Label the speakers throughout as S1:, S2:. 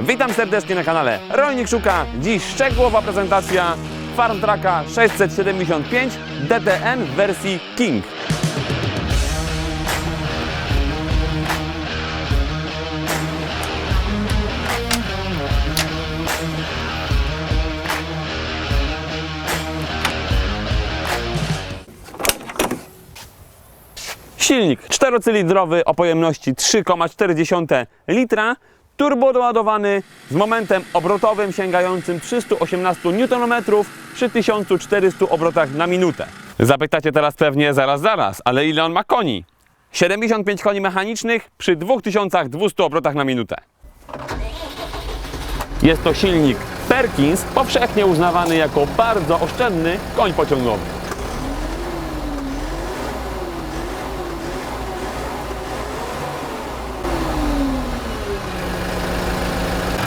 S1: Witam serdecznie na kanale Rolnik Szuka. Dziś szczegółowa prezentacja Farm Tracka 675 DTN w wersji King. Silnik czterocylindrowy o pojemności 3,4 litra, turbo doładowany z momentem obrotowym sięgającym 318 Nm przy 1400 obrotach na minutę. Zapytacie teraz pewnie zaraz, zaraz, ale ile on ma koni? 75 koni mechanicznych przy 2200 obrotach na minutę. Jest to silnik Perkins, powszechnie uznawany jako bardzo oszczędny koń pociągowy.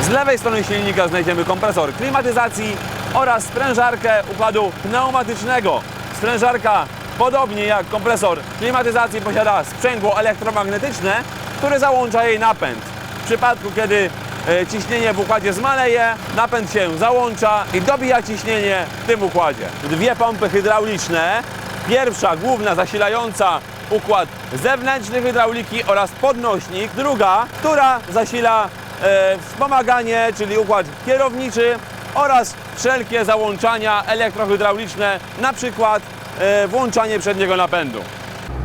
S1: Z lewej strony silnika znajdziemy kompresor klimatyzacji oraz sprężarkę układu pneumatycznego. Sprężarka, podobnie jak kompresor klimatyzacji, posiada sprzęgło elektromagnetyczne, które załącza jej napęd. W przypadku, kiedy e, ciśnienie w układzie zmaleje, napęd się załącza i dobija ciśnienie w tym układzie. Dwie pompy hydrauliczne. Pierwsza, główna, zasilająca układ zewnętrzny hydrauliki oraz podnośnik. Druga, która zasila wspomaganie, czyli układ kierowniczy oraz wszelkie załączania elektrohydrauliczne, na przykład e, włączanie przedniego napędu.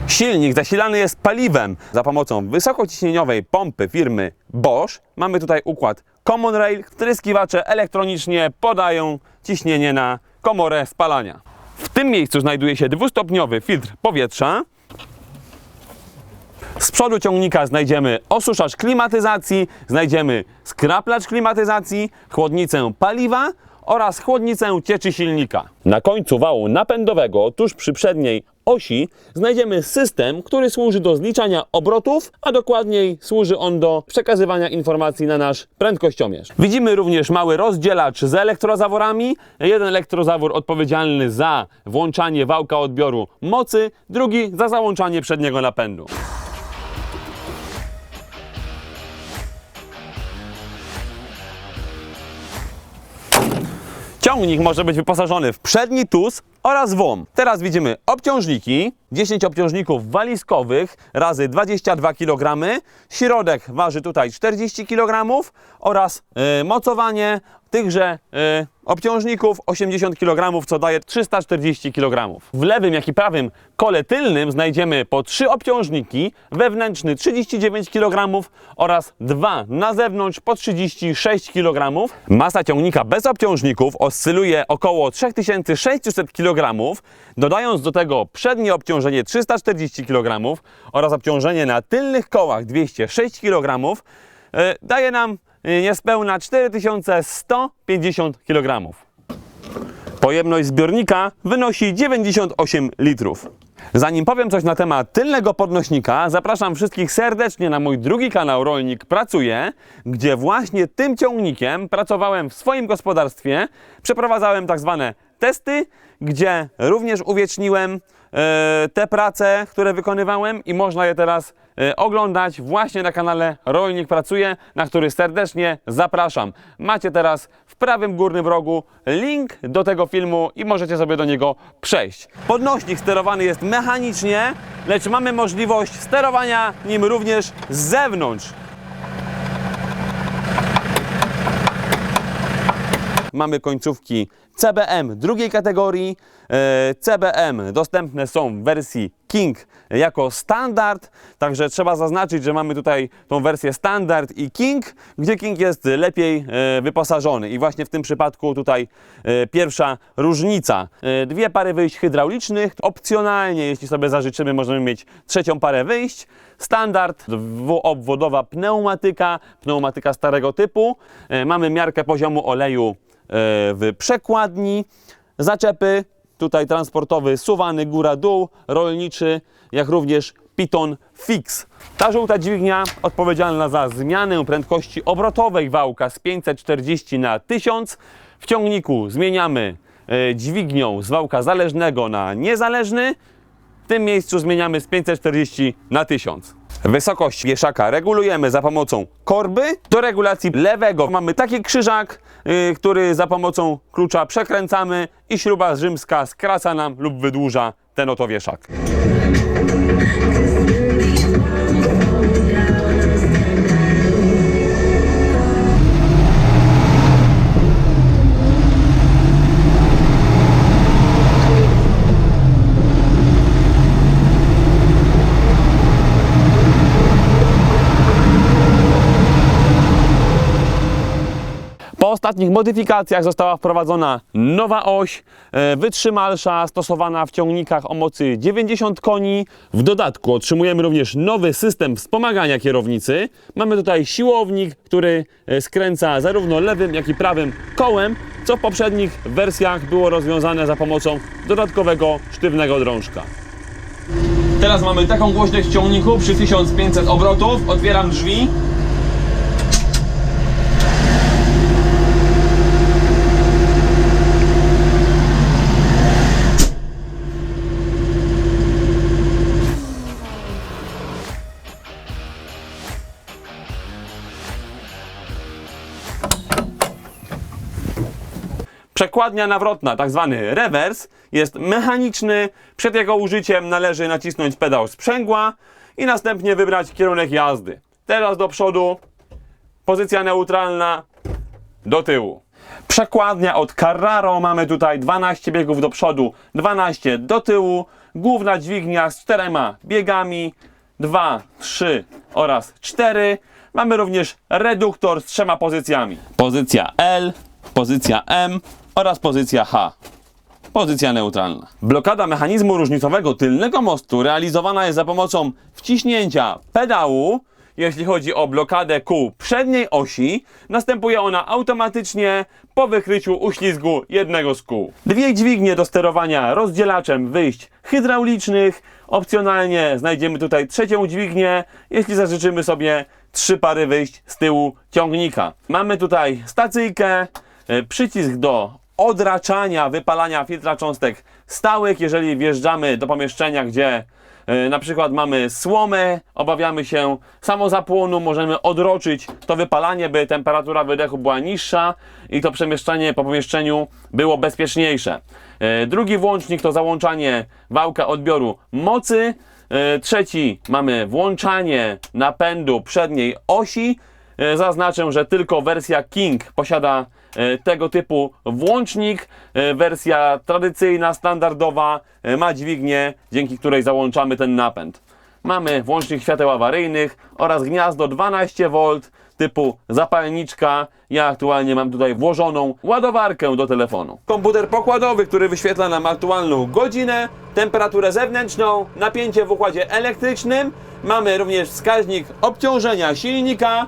S1: Silnik zasilany jest paliwem za pomocą wysokociśnieniowej pompy firmy Bosch. Mamy tutaj układ Common Rail. Wtryskiwacze elektronicznie podają ciśnienie na komorę spalania. W tym miejscu znajduje się dwustopniowy filtr powietrza. Z przodu ciągnika znajdziemy osuszacz klimatyzacji, znajdziemy skraplacz klimatyzacji, chłodnicę paliwa oraz chłodnicę cieczy silnika. Na końcu wału napędowego, tuż przy przedniej osi, znajdziemy system, który służy do zliczania obrotów, a dokładniej służy on do przekazywania informacji na nasz prędkościomierz. Widzimy również mały rozdzielacz z elektrozaworami. Jeden elektrozawór odpowiedzialny za włączanie wałka odbioru mocy, drugi za załączanie przedniego napędu. Ciągnik może być wyposażony w przedni tus oraz WOM. Teraz widzimy obciążniki, 10 obciążników walizkowych razy 22 kg. Środek waży tutaj 40 kg oraz e, mocowanie tychże e, obciążników 80 kg, co daje 340 kg. W lewym, jak i prawym kole tylnym znajdziemy po trzy obciążniki, wewnętrzny 39 kg oraz dwa na zewnątrz po 36 kg. Masa ciągnika bez obciążników oscyluje około 3600 kg, dodając do tego przednie obciążenie 340 kg oraz obciążenie na tylnych kołach 206 kg, e, daje nam e, niespełna 4150 kg. Pojemność zbiornika wynosi 98 litrów. Zanim powiem coś na temat tylnego podnośnika, zapraszam wszystkich serdecznie na mój drugi kanał Rolnik Pracuje, gdzie właśnie tym ciągnikiem pracowałem w swoim gospodarstwie. Przeprowadzałem tak zwane testy, gdzie również uwieczniłem e, te prace, które wykonywałem i można je teraz e, oglądać właśnie na kanale Rolnik Pracuje, na który serdecznie zapraszam. Macie teraz w prawym górnym rogu link do tego filmu i możecie sobie do niego przejść. Podnośnik sterowany jest mechanicznie, lecz mamy możliwość sterowania nim również z zewnątrz. Mamy końcówki CBM drugiej kategorii. E, CBM dostępne są w wersji King jako standard, także trzeba zaznaczyć, że mamy tutaj tą wersję standard i King, gdzie King jest lepiej e, wyposażony. I właśnie w tym przypadku tutaj e, pierwsza różnica. Dwie pary wyjść hydraulicznych. Opcjonalnie, jeśli sobie zażyczymy, możemy mieć trzecią parę wyjść. Standard, dwuobwodowa pneumatyka, pneumatyka starego typu. Mamy miarkę poziomu oleju w przekładni, zaczepy, tutaj transportowy suwany góra-dół, rolniczy, jak również Piton Fix. Ta żółta dźwignia odpowiedzialna za zmianę prędkości obrotowej wałka z 540 na 1000. W ciągniku zmieniamy e, dźwignią z wałka zależnego na niezależny. W tym miejscu zmieniamy z 540 na 1000. Wysokość wieszaka regulujemy za pomocą korby. Do regulacji lewego mamy taki krzyżak, yy, który za pomocą klucza przekręcamy i śruba rzymska skraca nam lub wydłuża ten oto wieszak. Ostatnich modyfikacjach została wprowadzona nowa oś, e, wytrzymalsza, stosowana w ciągnikach o mocy 90 koni. W dodatku otrzymujemy również nowy system wspomagania kierownicy. Mamy tutaj siłownik, który e, skręca zarówno lewym, jak i prawym kołem, co w poprzednich wersjach było rozwiązane za pomocą dodatkowego sztywnego drążka. Teraz mamy taką głośność w ciągniku przy 1500 obrotów. Otwieram drzwi. Przekładnia nawrotna, tak zwany rewers, jest mechaniczny. Przed jego użyciem należy nacisnąć pedał sprzęgła i następnie wybrać kierunek jazdy. Teraz do przodu, pozycja neutralna, do tyłu. Przekładnia od Carraro, mamy tutaj 12 biegów do przodu, 12 do tyłu. Główna dźwignia z czterema biegami, 2, 3 oraz 4. Mamy również reduktor z trzema pozycjami. Pozycja L, pozycja M oraz pozycja H. Pozycja neutralna. Blokada mechanizmu różnicowego tylnego mostu realizowana jest za pomocą wciśnięcia pedału. Jeśli chodzi o blokadę kół przedniej osi, następuje ona automatycznie po wykryciu uślizgu jednego z kół. Dwie dźwignie do sterowania rozdzielaczem wyjść hydraulicznych. Opcjonalnie znajdziemy tutaj trzecią dźwignię, jeśli zażyczymy sobie trzy pary wyjść z tyłu ciągnika. Mamy tutaj stacyjkę, e, przycisk do odraczania, wypalania filtra cząstek stałych, jeżeli wjeżdżamy do pomieszczenia, gdzie e, na przykład mamy słomę, obawiamy się samozapłonu, możemy odroczyć to wypalanie, by temperatura wydechu była niższa i to przemieszczanie po pomieszczeniu było bezpieczniejsze. E, Drugi włącznik to załączanie wałka odbioru mocy. E, Trzeci mamy włączanie napędu przedniej osi. Zaznaczę, że tylko wersja King posiada tego typu włącznik. E, Wersja tradycyjna, standardowa e, ma dźwignię, dzięki której załączamy ten napęd. Mamy włącznik świateł awaryjnych oraz gniazdo 12V typu zapalniczka. Ja aktualnie mam tutaj włożoną ładowarkę do telefonu. Komputer pokładowy, który wyświetla nam aktualną godzinę, temperaturę zewnętrzną, napięcie w układzie elektrycznym. Mamy również wskaźnik obciążenia silnika,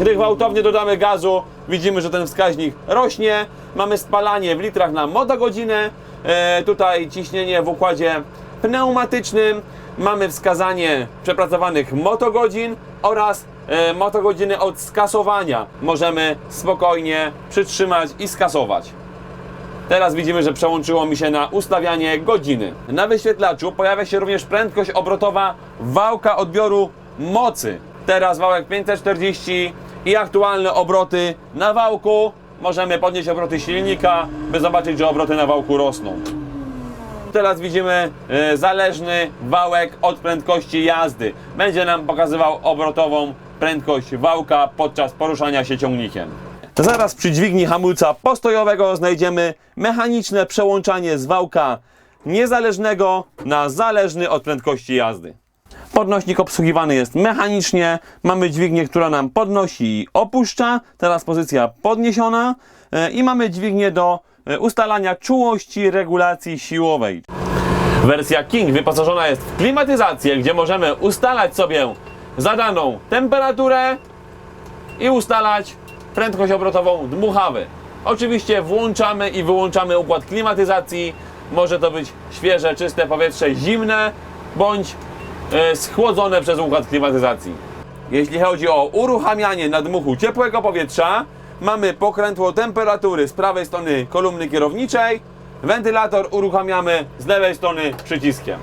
S1: gdy gwałtownie dodamy gazu, widzimy, że ten wskaźnik rośnie. Mamy spalanie w litrach na motogodzinę. E, tutaj ciśnienie w układzie pneumatycznym. Mamy wskazanie przepracowanych motogodzin oraz e, motogodziny od skasowania. Możemy spokojnie przytrzymać i skasować. Teraz widzimy, że przełączyło mi się na ustawianie godziny. Na wyświetlaczu pojawia się również prędkość obrotowa wałka odbioru mocy. Teraz wałek 540 i aktualne obroty na wałku. Możemy podnieść obroty silnika, by zobaczyć, że obroty na wałku rosną. Teraz widzimy e, zależny wałek od prędkości jazdy. Będzie nam pokazywał obrotową prędkość wałka podczas poruszania się ciągnikiem. Zaraz przy dźwigni hamulca postojowego znajdziemy mechaniczne przełączanie z wałka niezależnego na zależny od prędkości jazdy. Podnośnik obsługiwany jest mechanicznie. Mamy dźwignię, która nam podnosi i opuszcza. Teraz pozycja podniesiona. E, I mamy dźwignię do e, ustalania czułości regulacji siłowej. Wersja King wyposażona jest w klimatyzację, gdzie możemy ustalać sobie zadaną temperaturę i ustalać prędkość obrotową dmuchawy. Oczywiście włączamy i wyłączamy układ klimatyzacji. Może to być świeże, czyste powietrze, zimne bądź schłodzone przez układ klimatyzacji. Jeśli chodzi o uruchamianie nadmuchu ciepłego powietrza, mamy pokrętło temperatury z prawej strony kolumny kierowniczej. Wentylator uruchamiamy z lewej strony przyciskiem.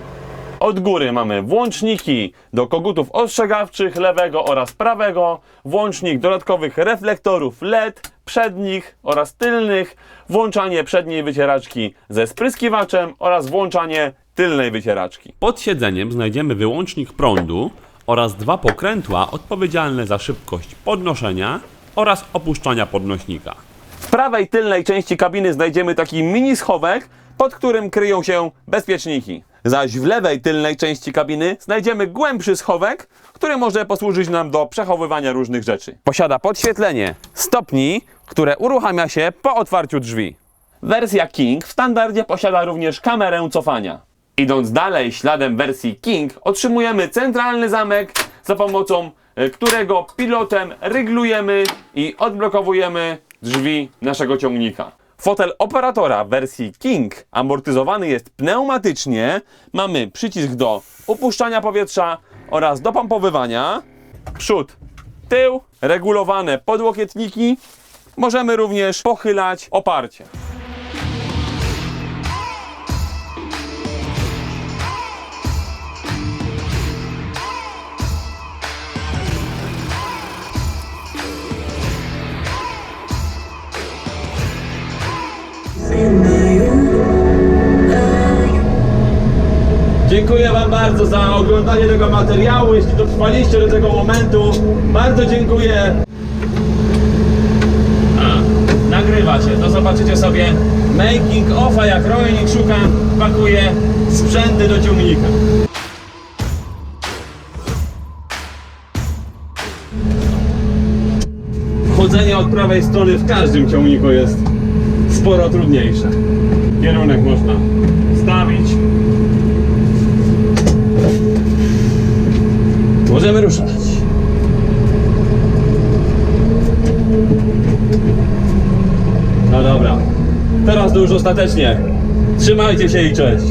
S1: Od góry mamy włączniki do kogutów ostrzegawczych lewego oraz prawego, włącznik dodatkowych reflektorów LED, przednich oraz tylnych, włączanie przedniej wycieraczki ze spryskiwaczem oraz włączanie tylnej wycieraczki. Pod siedzeniem znajdziemy wyłącznik prądu oraz dwa pokrętła odpowiedzialne za szybkość podnoszenia oraz opuszczania podnośnika. W prawej tylnej części kabiny znajdziemy taki mini schowek, pod którym kryją się bezpieczniki. Zaś w lewej tylnej części kabiny znajdziemy głębszy schowek, który może posłużyć nam do przechowywania różnych rzeczy. Posiada podświetlenie stopni, które uruchamia się po otwarciu drzwi. Wersja King w standardzie posiada również kamerę cofania. Idąc dalej śladem wersji King, otrzymujemy centralny zamek, za pomocą e, którego pilotem ryglujemy i odblokowujemy drzwi naszego ciągnika. Fotel operatora wersji King amortyzowany jest pneumatycznie. Mamy przycisk do upuszczania powietrza oraz do pompowywania. Przód, tył, regulowane podłokietniki. Możemy również pochylać oparcie. Dziękuję Wam bardzo za oglądanie tego materiału. Jeśli dotrwaliście do tego momentu, bardzo dziękuję. A, nagrywa się. To zobaczycie sobie making offa, jak rolnik szuka, pakuje sprzęty do ciągnika. Chodzenie od prawej strony w każdym ciągniku jest sporo trudniejsze. Kierunek można stawić. Możemy ruszać. No dobra. Teraz to już ostatecznie. Trzymajcie się i cześć.